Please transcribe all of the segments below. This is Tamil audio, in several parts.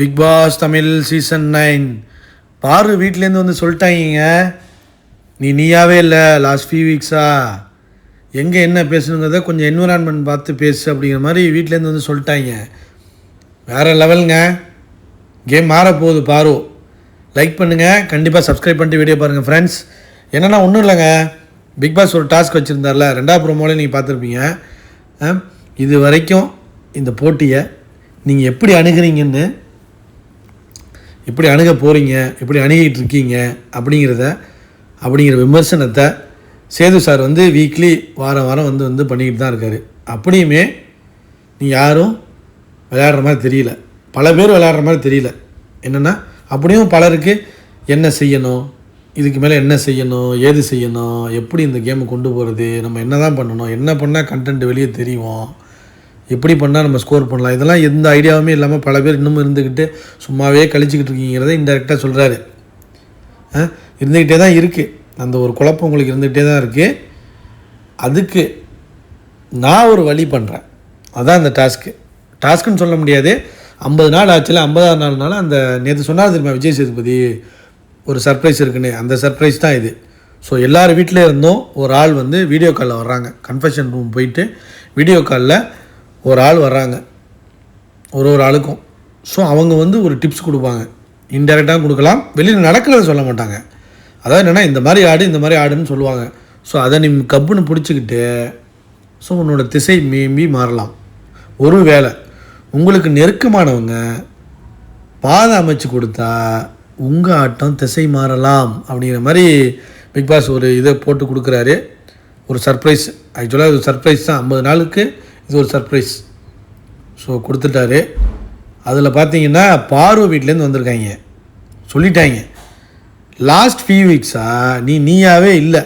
Bigg Boss Tamil season nine பாரு வீட்லேருந்து வந்து சொல்லிட்டாங்க நீ நீயாவே இல்லை லாஸ்ட் ஃபியூ வீக்ஸா எங்கே என்ன பேசணுங்கிறத கொஞ்சம் என்விரான்மெண்ட் பார்த்து பேசு அப்படிங்கிற மாதிரி வீட்லேருந்து வந்து சொல்லிட்டாங்க வேறு லெவலுங்க கேம் மாற போகுது பாரு. லைக் பண்ணுங்கள் கண்டிப்பாக சப்ஸ்கிரைப் பண்ணிட்டு வீடியோ பாருங்கள் ஃப்ரெண்ட்ஸ் என்னென்னா ஒன்றும் இல்லைங்க. பிக் பாஸ் ஒரு டாஸ்க் வச்சுருந்தார்ல. ரெண்டாவது ப்ரோமோலே நீங்கள் பார்த்துருப்பீங்க. இது வரைக்கும் இந்த போட்டியை நீங்கள் எப்படி அணுகுறீங்கன்னு எப்படி அணுக போகிறீங்க எப்படி அணுகிட்டு இருக்கீங்க அப்படிங்கிறத அப்படிங்கிற விமர்சனத்தை சேது சார் வந்து வீக்லி வாரம் வாரம் வந்து வந்து பண்ணிக்கிட்டு தான் இருக்கார். அப்படியுமே நீ யாரும் விளையாடுற மாதிரி தெரியல. பல பேர் விளையாடுற மாதிரி தெரியல. என்னென்னா அப்படியும் பலருக்கு என்ன செய்யணும் இதுக்கு மேலே என்ன செய்யணும் ஏது செய்யணும் எப்படி இந்த கேமை கொண்டு போகிறது நம்ம என்ன தான் பண்ணணும் என்ன பண்ணால் கண்டென்ட் வெளியே தெரியும் எப்படி பண்ணால் நம்ம ஸ்கோர் பண்ணலாம்? இதெல்லாம் எந்த ஐடியாவுமே இல்லாமல் பல பேர் இன்னமும் இருந்துக்கிட்டு சும்மாவே கழிச்சிக்கிட்டு இருக்கீங்கிறத இன்டெரக்டாக சொல்கிறாரு இருந்துக்கிட்டே தான் இருக்குது அந்த ஒரு குழப்பம் உங்களுக்கு இருந்துக்கிட்டே தான் இருக்குது அதுக்கு நான் ஒரு வழி பண்ணுறேன் அதுதான் அந்த டாஸ்க்கு டாஸ்க்குன்னு சொல்ல முடியாது. ஐம்பது நாள் ஆச்சுல ஐம்பதாறு நாள்னால அந்த நேற்று சொன்னார் தெரியுமா விஜய் சேதுபதி? ஒரு சர்ப்ரைஸ் இருக்குன்னு. அந்த சர்ப்ரைஸ் தான் இது. ஸோ எல்லார் வீட்டில் இருந்தும். ஒரு ஆள் வந்து வீடியோ காலில் வர்றாங்க. கன்ஃபெஷன் ரூம் போயிட்டு வீடியோ காலில் ஒரு ஆள் வர்றாங்க. ஒரு ஒரு ஆளுக்கும். ஸோ அவங்க வந்து ஒரு டிப்ஸ் கொடுப்பாங்க. இன்டெரக்டாக கொடுக்கலாம். வெளியில் நடக்கிறத சொல்ல மாட்டாங்க. அதாவது என்னென்னா இந்த மாதிரி ஆடு இந்த மாதிரி ஆடுன்னு சொல்லுவாங்க. ஸோ அதை நீ கப்புன்னு பிடிச்சிக்கிட்டு ஸோ உன்னோட திசை மீம்பி மாறலாம். ஒரு வேளை உங்களுக்கு நெருக்கமானவங்க பாதை அமைச்சு கொடுத்தா உங்கள் ஆட்டம் திசை மாறலாம் அப்படிங்கிற மாதிரி பிக் பாஸ் ஒரு இதை போட்டு கொடுக்குறாரு. ஒரு சர்ப்ரைஸ் ஆக்சுவலாக ஒரு சர்ப்ரைஸ் தான். ஐம்பது நாளுக்கு இது ஒரு சர்ப்ரைஸ் ஸோ கொடுத்துட்டாரு. அதில் பார்த்தீங்கன்னா பார்வை வீட்லேருந்து வந்திருக்காங்க. சொல்லிட்டாங்க. லாஸ்ட் ஃபியூ வீக்ஸா நீ நீயாவே இல்லை.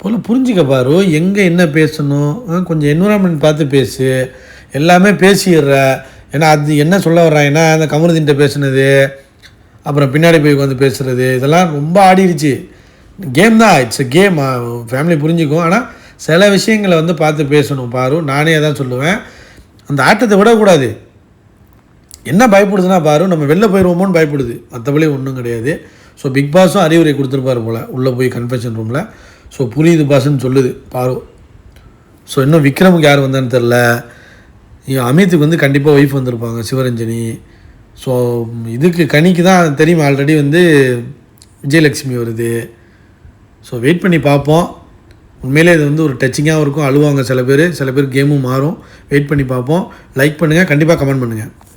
போல் புரிஞ்சுக்க பாரு. எங்கே என்ன பேசணும்? ஆ, கொஞ்சம் என்விரான்மெண்ட் பார்த்து பேசு. எல்லாமே பேசிடுற. ஏன்னா அது என்ன சொல்ல வர்றாங்கன்னா அந்த கமருதின்ட்ட பேசுனது அப்புறம் பின்னாடி போய் உட்காந்து பேசுகிறது இதெல்லாம் ரொம்ப ஆடிடுச்சு கேம் தான். இட்ஸ் கேம் ஃபேமிலி புரிஞ்சுக்கும். ஆனால் சில விஷயங்களை வந்து பார்த்து பேசணும் பாரு. நானே தான் சொல்லுவேன். அந்த ஆட்டத்தை விடக்கூடாது. என்ன பயப்படுதுன்னா பாரு நம்ம வெளில போயிடுவோமோன்னு பயப்படுது. மற்றபடி ஒன்றும் கிடையாது. ஸோ பிக் பாஸும் அறிவுரை கொடுத்துருப்பாரு போல். உள்ளே போய் கன்ஃபெஷன் ரூமில் ஸோ புரியுது பாஸ்ன்னு சொல்லுது. பாரு. ஸோ இன்னும் விக்ரமுக்கு யார் வந்தான்னு தெரில அமித்துக்கு வந்து கண்டிப்பாக ஒய்ஃப் வந்திருப்பாங்க சிவரஞ்சனி. ஸோ இதுக்கு கனிக்கு தான் தெரியும். ஆல்ரெடி வந்து விஜயலட்சுமி வருது. ஸோ வெயிட் பண்ணி பார்ப்போம். உண்மையிலே இது வந்து ஒரு டச்சிங்காகவும் இருக்கும். அழுவாங்க சில பேர். சில பேர் கேமும் மாறும். வெயிட் பண்ணி பார்ப்போம். லைக் பண்ணுங்கள் கண்டிப்பாக கமெண்ட் பண்ணுங்கள்